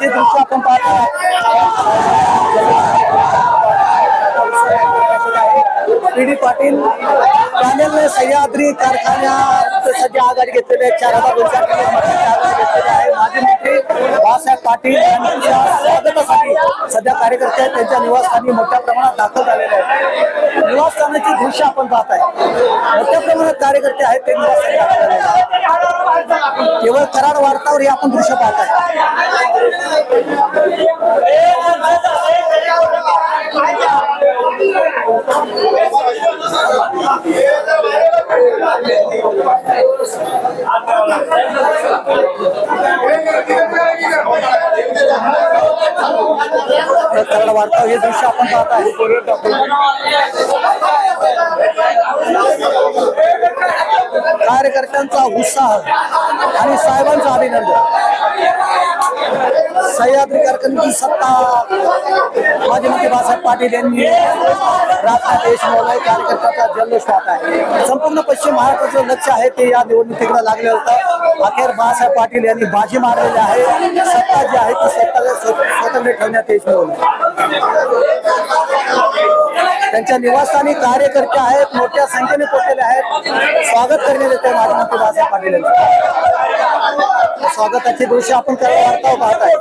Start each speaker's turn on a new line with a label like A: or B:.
A: दृश्य आपण पाहतो पाटील पॅनेलने सह्याद्री कारखान्यात सध्या आघाडी घेतलेली आहे. चार हजार दोनशे आघाडी घेतलेली आहे. माजी मंत्री बाळासाहेब पाटील यांच्या स्वागतासाठी सध्या कार्यकर्ते त्यांच्या निवासस्थानी मोठ्या प्रमाणात दाखल झालेले आहेत निवासस्थानाची दृश्य आपण पाहत आहे. मोठ्या प्रमाणात कार्यकर्ते आहेत ते निवासस्थानी केवळ कराड वार्तावर हे आपण दृश्य पाहत आहे. तर कराड वार्ता हे दृश्य आपण पाहत आहे. कार्यकर्त्यांचा उत्साह आणि साहेबांचं अभिनंदन. सह्याद्री कारखान्याची सत्ता माजी मंत्री बाळासाहेब पाटील यांनी राजनाथ देशमुख या कार्यकर्त्याचा जल्लोष पाहत आहे. संपूर्ण पश्चिम महाराष्ट्राचं लक्ष आहे ते या निवडणुकीकडे लागले होतं. अखेर बाळासाहेब पाटील यांनी बाजी मारलेली आहे. सत्ता जी आहे ती सत्ता स्व- ठेवण्यात येईल मिळवलं. त्यांच्या निवासस्थानी कार्यकर्ते आहेत मोठ्या संख्येने पोहोचलेले आहेत. स्वागत करण्यात येते माजी मंत्री बाळासाहेब पाटील यांचं. स्वागताची दृश्य आपण त्याला वार्ताव पाहत आहे.